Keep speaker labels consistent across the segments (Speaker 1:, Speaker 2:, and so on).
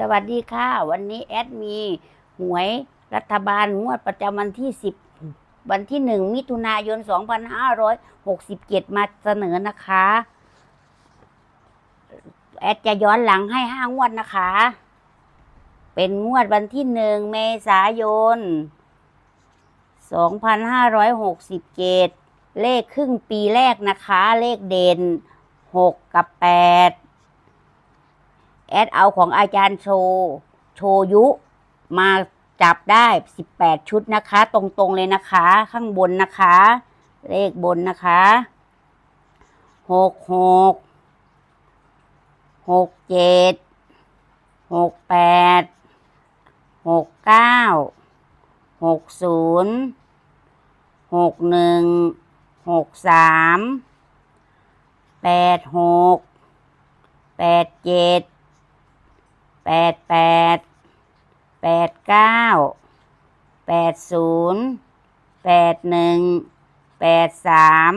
Speaker 1: สวัสดีค่ะ วันนี้แอดมีหวยรัฐบาลงวดประจำวันที่ 10 วันที่ 1 มิถุนายน 2567 มาเสนอนะคะ แอดจะย้อนหลังให้ 5 งวดนะคะ เป็นงวดวันที่ 1 เมษายน 2567 เลขครึ่งปีแรกนะคะ เลขเด่น 6 กับ 8 แอดเอาของอาจารย์โชโชยุมาจับได้ 18 ชุดนะคะ ตรงๆเลยนะคะ ข้างบนนะคะ เลขบนนะคะหกหกหกเจ็ดหกแปดหกเก้าหกศูนย์หกหนึ่งหกสามแปดหกแปดเจ็ด แปดแปดแปดเก้าแปดศูนย์แปดหนึ่งแปดสาม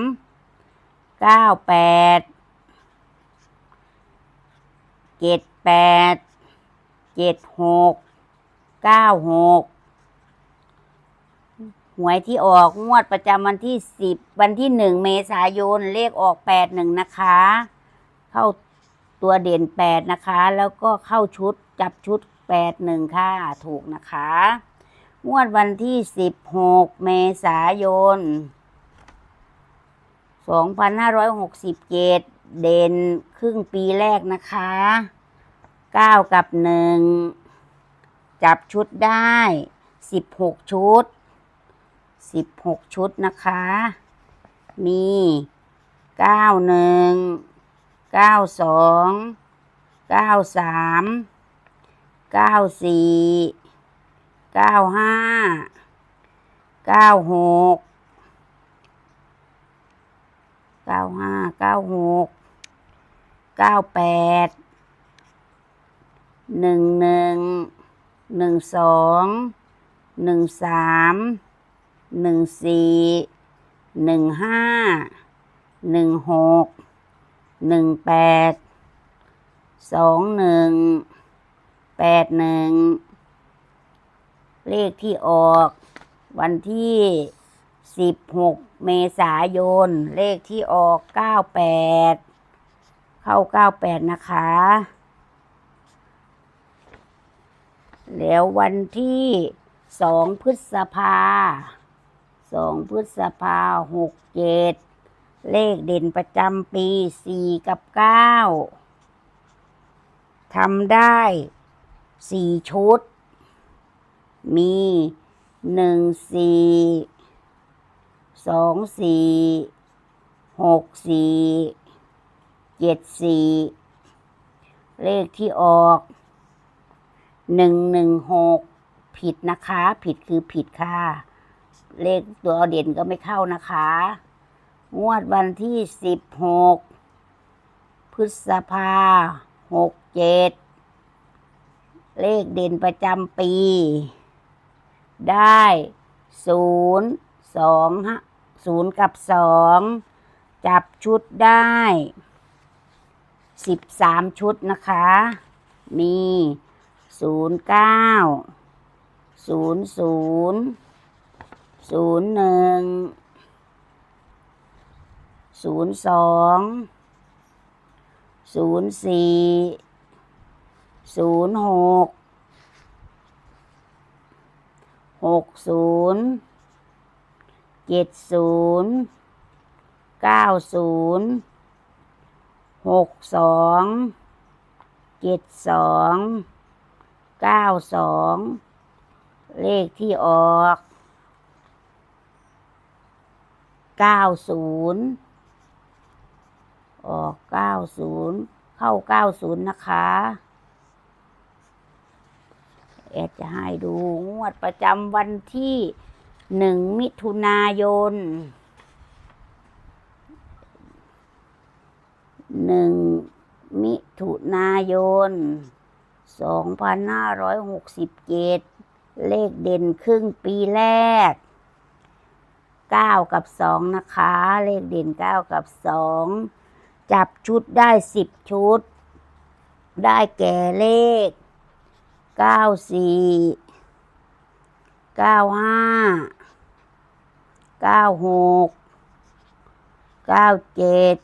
Speaker 1: เก้าแปดเจ็ดแปดเจ็ดหกเก้าหกหวยที่ออกงวดประจำวันที่สิบวันที่หนึ่งเมษายนเลขออกแปดหนึ่งนะคะ เข้า ตัวเด่นแปดนะคะ แล้วก็เข้าชุดจับชุดแปดหนึ่งค่ะ ถูกนะคะ งวดวันที่สิบหกเมษายนสองพันห้าร้อยหกสิบเจ็ดเด่นครึ่งปีแรกนะคะเก้ากับหนึ่งจับชุดได้สิบหกชุดสิบหกชุดนะคะ มีเก้าหนึ่ง เก้าสองเก้าสามเก้าสี่เก้าห้าเก้าหกเก้าห้าเก้าหกเก้าแปดหนึ่งหนึ่งหนึ่งสองหนึ่งสามหนึ่งสี่หนึ่งห้าหนึ่งหก หนึ่งแปดสองหนึ่งแปดหนึ่งเลขที่ออกวันที่สิบหกเมษายน เลขที่ออกเก้าแปดเข้าเก้าแปดนะคะ แล้ววันที่สองพฤษภาสองพฤษภาหกเจ็ด เลขเด่นประจำปีสี่กับเก้าทำได้สี่ชุด มีหนึ่งสี่สองสี่หกสี่เจ็ดสี่เลขที่ออกหนึ่งหนึ่งหกผิดนะคะ ผิดคือผิดค่ะ เลขตัวเด่นก็ไม่เข้านะคะ งวดวันที่สิบหกพฤษภาหกเจ็ดเลขเด่นประจำปี ได้ศูนย์สองฮะศูนย์กับสองจับชุดได้สิบสามชุดนะคะ มีศูนย์เก้าศูนย์ศูนย์ศูนย์หนึ่ง ศูนย์สองศูนย์สี่ศูนย์หกหกศูนย์เจ็ดศูนย์เก้าศูนย์หกสองเจ็ดสองเก้าสองเลขที่ออกเก้าศูนย์ ออกเก้าศูนย์เข้าเก้าศูนย์นะคะ แอดจะให้ดูงวดประจำวันที่หนึ่งมิถุนายนหนึ่งมิถุนายนสองพันห้าร้อยหกสิบเจ็ดเลขเด่นครึ่งปีแรกเก้ากับสองนะคะ เลขเด่นเก้ากับสอง จับชุดได้สิบชุด ได้แก่เลขเก้าสี่เก้าห้าเก้าหกเก้าเจ็ด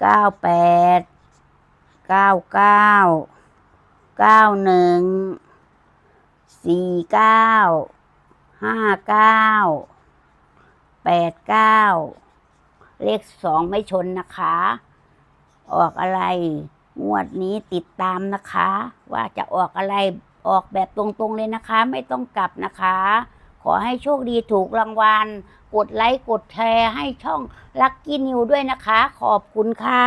Speaker 1: เก้าแปดเก้าเก้าเก้าหนึ่งสี่เก้าห้าเก้าแปดเก้า เลขสองไม่ชนนะคะ ออกอะไรงวดนี้ติดตามนะคะ ว่าจะออกอะไรออกแบบตรงๆเลยนะคะ ไม่ต้องกลับนะคะ ขอให้โชคดีถูกรางวัล กดไลค์ กดแชร์ให้ช่องลักกี้นิวด้วยนะคะ ขอบคุณค่ะ